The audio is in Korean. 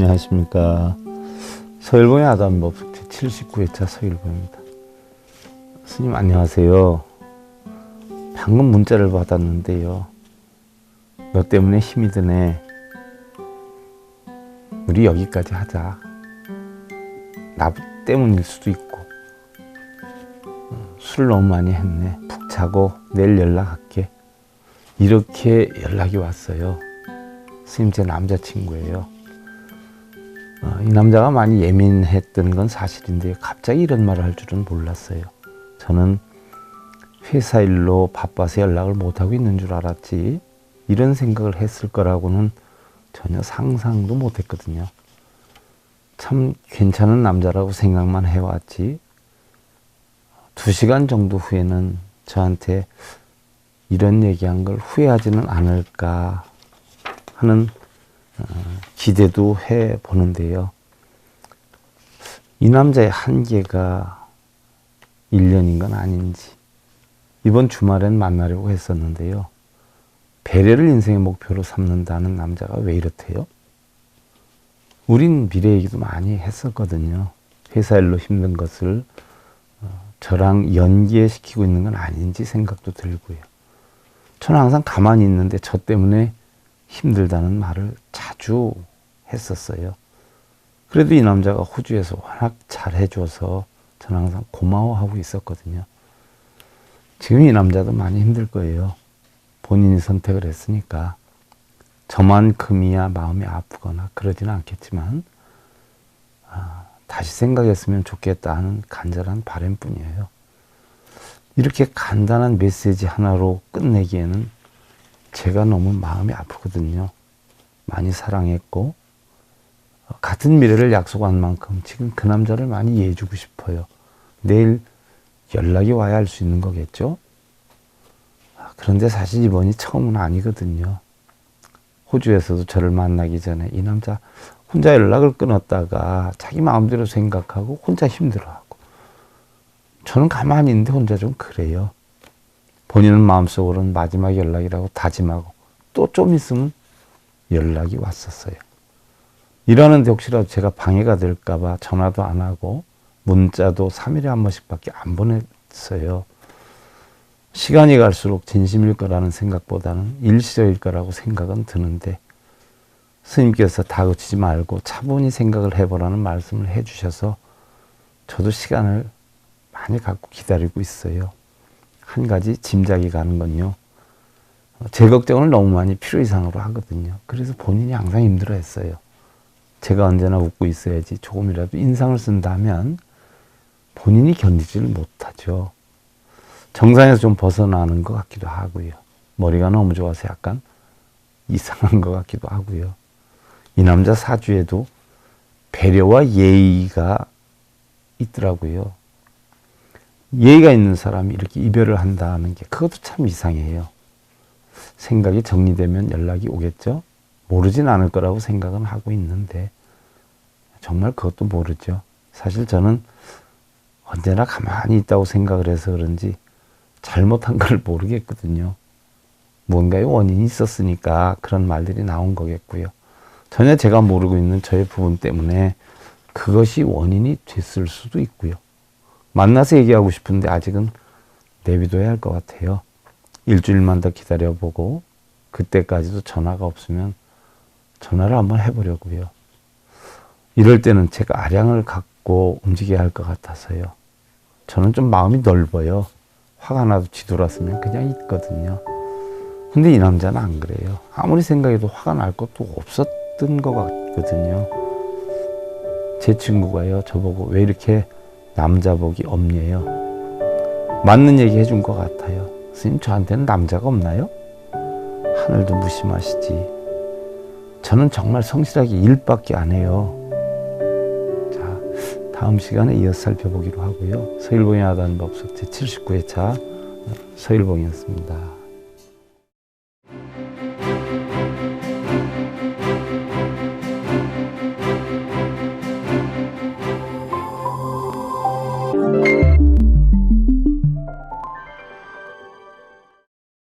안녕하십니까. 서일봉의 아담법 제79회차 서일봉입니다. 스님 안녕하세요. 방금 문자를 받았는데요. 너 때문에 힘이 드네. 우리 여기까지 하자. 나 때문일 수도 있고. 어, 술 너무 많이 했네. 푹 자고 내일 연락할게. 이렇게 연락이 왔어요. 스님 제 남자친구예요. 어, 이 남자가 많이 예민했던 건 사실인데 갑자기 이런 말을 할 줄은 몰랐어요. 저는 회사 일로 바빠서 연락을 못하고 있는 줄 알았지 이런 생각을 했을 거라고는 전혀 상상도 못했거든요. 참 괜찮은 남자라고 생각만 해왔지 두 시간 정도 후에는 저한테 이런 얘기한 걸 후회하지는 않을까 하는 어, 기대도 해 보는데요. 이 남자의 한계가 1년인 건 아닌지 이번 주말엔 만나려고 했었는데요. 배려를 인생의 목표로 삼는다는 남자가 왜 이렇대요? 우린 미래 얘기도 많이 했었거든요. 회사 일로 힘든 것을 어, 저랑 연계시키고 있는 건 아닌지 생각도 들고요. 저는 항상 가만히 있는데 저 때문에 힘들다는 말을 자주 했었어요. 그래도 이 남자가 호주에서 워낙 잘 해줘서 저는 항상 고마워하고 있었거든요. 지금 이 남자도 많이 힘들 거예요. 본인이 선택을 했으니까. 저만큼이야 마음이 아프거나 그러지는 않겠지만, 아, 다시 생각했으면 좋겠다 하는 간절한 바램뿐이에요. 이렇게 간단한 메시지 하나로 끝내기에는 제가 너무 마음이 아프거든요. 많이 사랑했고, 어, 같은 미래를 약속한 만큼 지금 그 남자를 많이 이해해주고 싶어요. 내일 연락이 와야 할 수 있는 거겠죠? 아, 그런데 사실 이번이 처음은 아니거든요. 호주에서도 저를 만나기 전에 이 남자 혼자 연락을 끊었다가 자기 마음대로 생각하고 혼자 힘들어하고 저는 가만히 있는데 혼자 좀 그래요. 본인은 마음속으로는 마지막 연락이라고 다짐하고 또 좀 있으면 연락이 왔었어요. 일하는데 혹시라도 제가 방해가 될까봐 전화도 안 하고 문자도 3일에 한 번씩밖에 안 보냈어요. 시간이 갈수록 진심일 거라는 생각보다는 일시적일 거라고 생각은 드는데 스님께서 다그치지 말고 차분히 생각을 해보라는 말씀을 해주셔서 저도 시간을 많이 갖고 기다리고 있어요. 한 가지 짐작이 가는 건요. 제 걱정을 너무 많이 필요 이상으로 하거든요. 그래서 본인이 항상 힘들어 했어요. 제가 언제나 웃고 있어야지 조금이라도 인상을 쓴다면 본인이 견디지를 못하죠. 정상에서 좀 벗어나는 것 같기도 하고요. 머리가 너무 좋아서 약간 이상한 것 같기도 하고요. 이 남자 사주에도 배려와 예의가 있더라고요. 예의가 있는 사람이 이렇게 이별을 한다는 게 그것도 참 이상해요. 생각이 정리되면 연락이 오겠죠? 모르진 않을 거라고 생각은 하고 있는데 정말 그것도 모르죠. 사실 저는 언제나 가만히 있다고 생각을 해서 그런지 잘못한 걸 모르겠거든요. 뭔가의 원인이 있었으니까 그런 말들이 나온 거겠고요. 전혀 제가 모르고 있는 저의 부분 때문에 그것이 원인이 됐을 수도 있고요. 만나서 얘기하고 싶은데 아직은 내비둬야 할 것 같아요. 일주일만 더 기다려보고 그때까지도 전화가 없으면 전화를 한번 해보려고요. 이럴 때는 제가 아량을 갖고 움직여야 할 것 같아서요. 저는 좀 마음이 넓어요. 화가 나도 뒤돌았으면 그냥 있거든요. 근데 이 남자는 안 그래요. 아무리 생각해도 화가 날 것도 없었던 것 같거든요. 제 친구가요, 저보고 왜 이렇게 남자복이 없냐요? 맞는 얘기 해준 것 같아요. 스님, 저한테는 남자가 없나요? 하늘도 무심하시지. 저는 정말 성실하게 일밖에 안 해요. 자, 다음 시간에 이어서 살펴보기로 하고요. 서일봉의 아단 법석 제 79회차 서일봉이었습니다.